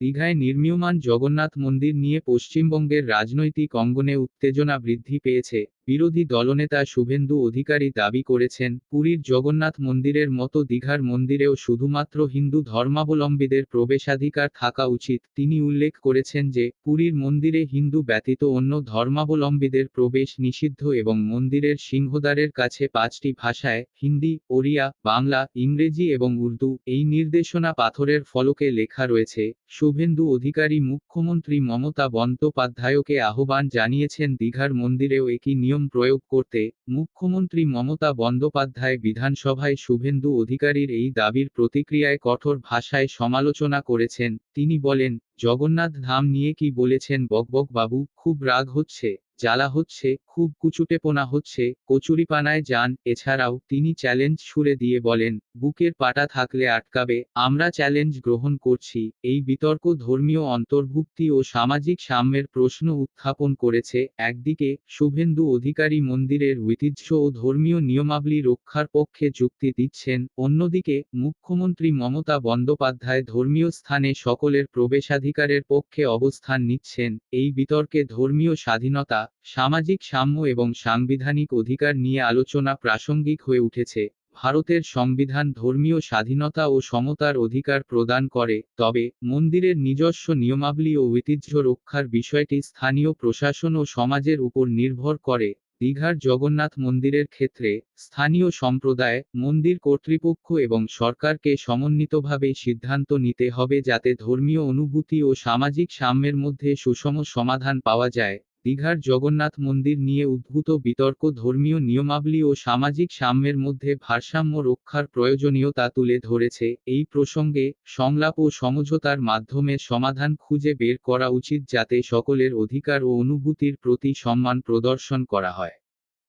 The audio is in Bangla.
দীঘায় নির্মীয়মান জগন্নাথ মন্দির নিয়ে পশ্চিমবঙ্গের রাজনৈতিক অঙ্গনে উত্তেজনা বৃদ্ধি পেয়েছে। বিরোধী দলনেতা শুভেন্দু অধিকারী দাবি করেছেন, পুরীর জগন্নাথ মন্দিরের মতো দীঘার মন্দিরেও শুধুমাত্র হিন্দু ধর্মাবলম্বীদের প্রবেশাধিকার থাকা উচিত। তিনি উল্লেখ করেছেন যে, পুরীর মন্দিরে হিন্দু ব্যতীত অন্য ধর্মাবলম্বীদের প্রবেশ নিষিদ্ধ এবং মন্দিরের সিংহদ্বারের কাছে পাঁচটি ভাষায় হিন্দি, ওড়িয়া, বাংলা, ইংরেজি এবং উর্দু এই নির্দেশনা পাথরের ফলকে লেখা রয়েছে। শুভেন্দু অধিকারী মুখ্যমন্ত্রী মমতা বন্দ্যোপাধ্যায়কে আহ্বান জানিয়েছেন, দীঘার মন্দিরেও একই নিয়ম প্রয়োগ করতে মুখ্যমন্ত্রী মমতা বন্দ্যোপাধ্যায় বিধানসভায় শুভেন্দু অধিকারীর এই দাবির প্রতিক্রিয়ায় কঠোর ভাষায় সমালোচনা করেছেন। তিনি বলেন, জগন্নাথ ধাম নিয়ে কি বলেছেন বকবক বাবু, খুব রাগ হচ্ছে। জ্বালা হচ্ছে, খুব কুচুটেপোনা হচ্ছে, কচুরিপানায় যান, এছাড়াও তিনি চ্যালেঞ্জ ছুড়ে দিয়ে বলেন, বুকের পাটা থাকলে আটকাবে, আমরা চ্যালেঞ্জ গ্রহণ করছি, এই বিতর্ক ধর্মীয় অন্তর্ভুক্তি ও সামাজিক সাম্যের প্রশ্ন উত্থাপন করেছে, একদিকে শুভেন্দু অধিকারী মন্দিরের ঐতিহ্য ও ধর্মীয় নিয়মাবলী রক্ষার পক্ষে যুক্তি দিচ্ছেন, অন্যদিকে মুখ্যমন্ত্রী মমতা বন্দ্যোপাধ্যায় ধর্মীয় স্থানে সকলের প্রবেশাধিকারের পক্ষে অবস্থান নিচ্ছেন, এই বিতর্কে ধর্মীয় স্বাধীনতা সামাজিক সাম্য এবং সাংবিধানিক অধিকার নিয়ে আলোচনা প্রাসঙ্গিক হয়ে উঠেছে। ভারতের সংবিধান ধর্মীয় স্বাধীনতা ও সমতার অধিকার প্রদান করে, তবে মন্দিরের নিজস্ব নিয়মাবলী ও ঐতিহ্য রক্ষার বিষয়টি স্থানীয় প্রশাসন ও সমাজের উপর নির্ভর করে। দীঘার জগন্নাথ মন্দিরের ক্ষেত্রে স্থানীয় সম্প্রদায় মন্দির কর্তৃপক্ষ এবং সরকারকে সমন্বিতভাবে সিদ্ধান্ত নিতে হবে যাতে ধর্মীয় অনুভূতি ও সামাজিক সাম্যের মধ্যে সুষম সমাধান পাওয়া যায়। দীঘার জগন্নাথ মন্দির নিয়ে উদ্ভূত বিতর্ক, ধর্মীয় নিয়মাবলী ও সামাজিক সাম্যের মধ্যে ভারসাম্য রক্ষার প্রয়োজনীয়তা তুলে ধরেছে। এই প্রসঙ্গে সংলাপ ও সমঝোতার মাধ্যমে সমাধান খুঁজে বের করা উচিত যাতে সকলের অধিকার ও অনুভূতির প্রতি সম্মান প্রদর্শন করা হয়।